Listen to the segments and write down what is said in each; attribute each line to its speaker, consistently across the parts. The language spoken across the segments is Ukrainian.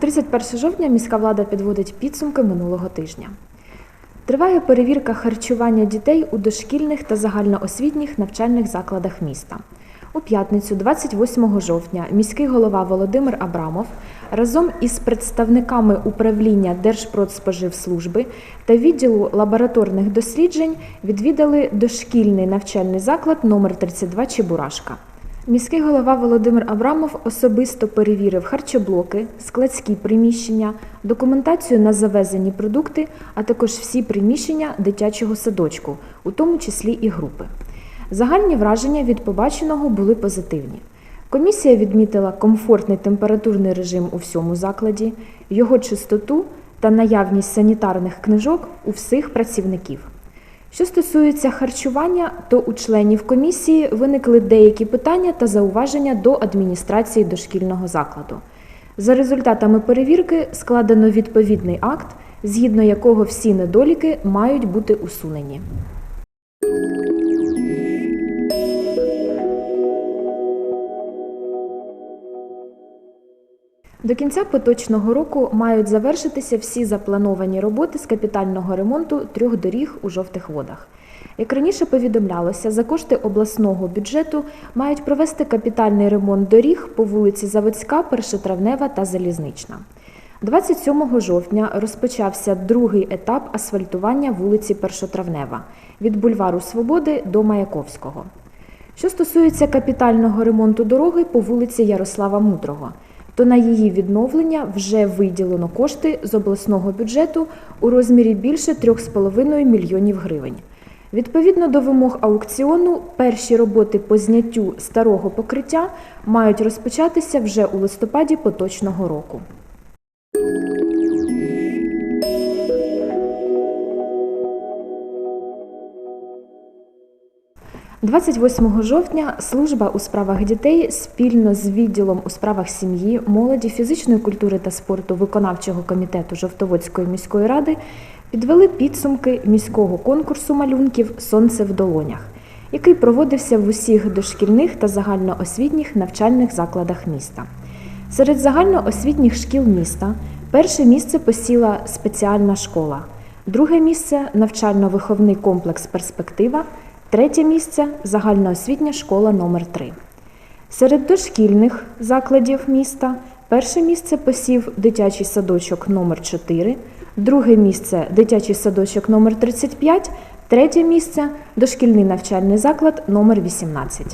Speaker 1: 31 жовтня міська влада підводить підсумки минулого тижня. Триває перевірка харчування дітей у дошкільних та загальноосвітніх навчальних закладах міста. У п'ятницю, 28 жовтня, міський голова Володимир Абрамов разом із представниками управління Держпродспоживслужби та відділу лабораторних досліджень відвідали дошкільний навчальний заклад номер 32 Чебурашка. Міський голова Володимир Абрамов особисто перевірив харчоблоки, складські приміщення, документацію на завезені продукти, а також всі приміщення дитячого садочку, у тому числі і групи. Загальні враження від побаченого були позитивні. Комісія відмітила комфортний температурний режим у всьому закладі, його чистоту та наявність санітарних книжок у всіх працівників. Що стосується харчування, то у членів комісії виникли деякі питання та зауваження до адміністрації дошкільного закладу. За результатами перевірки складено відповідний акт, згідно якого всі недоліки мають бути усунені. До кінця поточного року мають завершитися всі заплановані роботи з капітального ремонту трьох доріг у жовтих водах. Як раніше повідомлялося, за кошти обласного бюджету мають провести капітальний ремонт доріг по вулиці Заводська, Першотравнева та Залізнична. 27 жовтня розпочався другий етап асфальтування вулиці Першотравнева від бульвару Свободи до Маяковського. Що стосується капітального ремонту дороги по вулиці Ярослава Мудрого, то на її відновлення вже виділено кошти з обласного бюджету у розмірі більше 3,5 мільйонів гривень. Відповідно до вимог аукціону, перші роботи по зняттю старого покриття мають розпочатися вже у листопаді поточного року. – 28 жовтня служба у справах дітей спільно з відділом у справах сім'ї, молоді, фізичної культури та спорту виконавчого комітету Жовтоводської міської ради підвели підсумки міського конкурсу малюнків Сонце в долонях, який проводився в усіх дошкільних та загальноосвітніх навчальних закладах міста. Серед загальноосвітніх шкіл міста перше місце посіла спеціальна школа, друге місце навчально-виховний комплекс Перспектива, третє місце загальноосвітня школа номер 3 Серед дошкільних закладів міста перше місце посів дитячий садочок номер 4 друге місце дитячий садочок номер 35 третє місце дошкільний навчальний заклад номер 18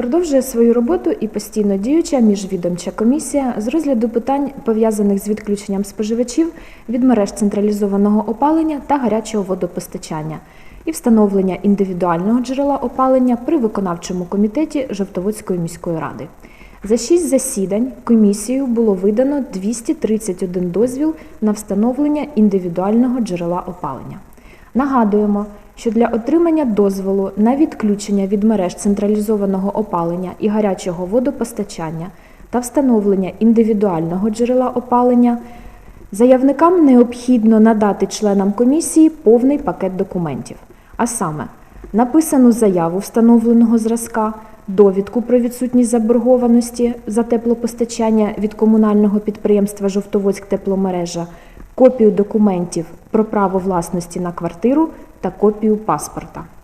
Speaker 1: Продовжує свою роботу і постійно діюча міжвідомча комісія з розгляду питань, пов'язаних з відключенням споживачів від мереж централізованого опалення та гарячого водопостачання і встановлення індивідуального джерела опалення при виконавчому комітеті Жовтоводської міської ради. За шість засідань комісією було видано 231 дозвіл на встановлення індивідуального джерела опалення. Нагадуємо, що для отримання дозволу на відключення від мереж централізованого опалення і гарячого водопостачання та встановлення індивідуального джерела опалення заявникам необхідно надати членам комісії повний пакет документів, а саме написану заяву встановленого зразка, довідку про відсутність заборгованості за теплопостачання від комунального підприємства Жовтоводськ тепломережа, копію документів про право власності на квартиру та копію паспорта. –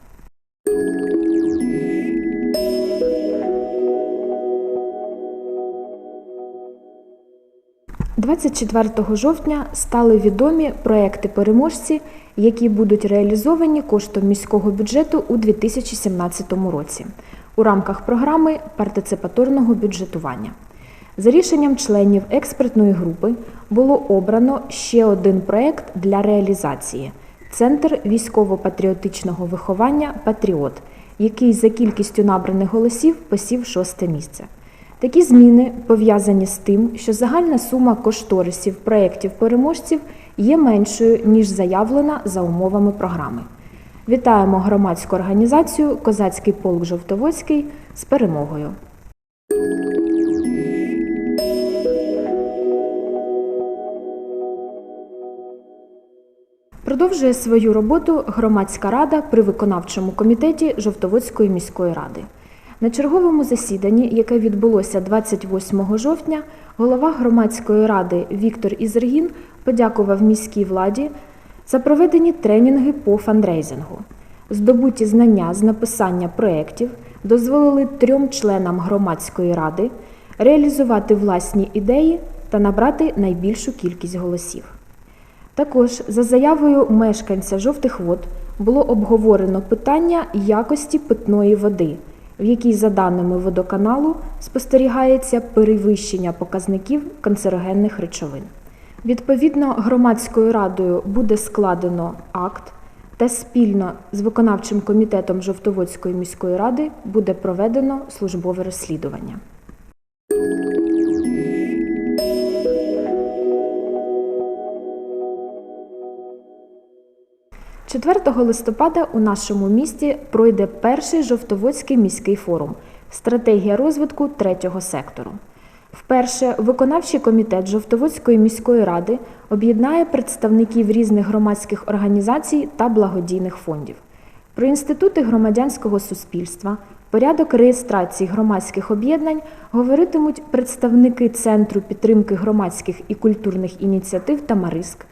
Speaker 1: 24 жовтня стали відомі проекти-переможці, які будуть реалізовані коштом міського бюджету у 2017 році у рамках програми партиципаторного бюджетування. За рішенням членів експертної групи було обрано ще один проект для реалізації Центр військово-патріотичного виховання Патріот, який за кількістю набраних голосів посів шосте місце. Такі зміни пов'язані з тим, що загальна сума кошторисів проєктів переможців є меншою, ніж заявлена за умовами програми. Вітаємо громадську організацію Козацький полк Жовтоводський з перемогою. Продовжує свою роботу громадська рада при виконавчому комітеті Жовтоводської міської ради. На черговому засіданні, яке відбулося 28 жовтня, голова громадської ради Віктор Ізергін подякував міській владі за проведені тренінги по фандрейзингу. Здобуті знання з написання проєктів дозволили трьом членам громадської ради реалізувати власні ідеї та набрати найбільшу кількість голосів. Також за заявою мешканця жовтих вод було обговорено питання якості питної води, в якій, за даними водоканалу, спостерігається перевищення показників канцерогенних речовин. Відповідно, громадською радою буде складено акт та спільно з виконавчим комітетом Жовтоводської міської ради буде проведено службове розслідування. 4 листопада у нашому місті пройде перший Жовтоводський міський форум Стратегія розвитку третього сектору. Вперше виконавчий комітет Жовтоводської міської ради об'єднає представників різних громадських організацій та благодійних фондів. Про інститути громадянського суспільства, порядок реєстрації громадських об'єднань говоритимуть представники Центру підтримки громадських і культурних ініціатив Тамариск,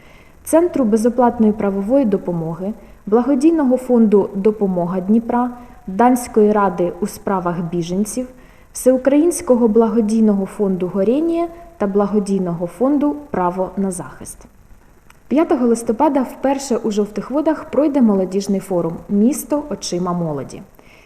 Speaker 1: Центру безоплатної правової допомоги, благодійного фонду Допомога Дніпра, Данської ради у справах біженців, Всеукраїнського благодійного фонду Горєнія та благодійного фонду Право на захист. 5 листопада вперше у жовтих водах пройде молодіжний форум Місто очима молоді.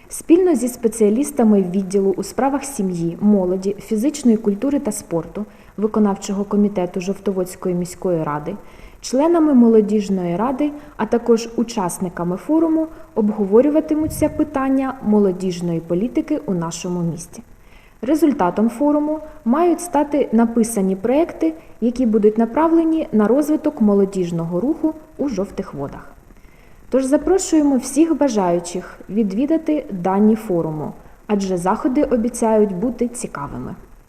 Speaker 1: Спільно зі спеціалістами відділу у справах сім'ї, молоді, фізичної культури та спорту виконавчого комітету Жовтоводської міської ради, членами молодіжної ради, а також учасниками форуму обговорюватимуться питання молодіжної політики у нашому місті. Результатом форуму мають стати написані проекти, які будуть направлені на розвиток молодіжного руху у жовтих водах. Тож запрошуємо всіх бажаючих відвідати дані форуму, адже заходи обіцяють бути цікавими.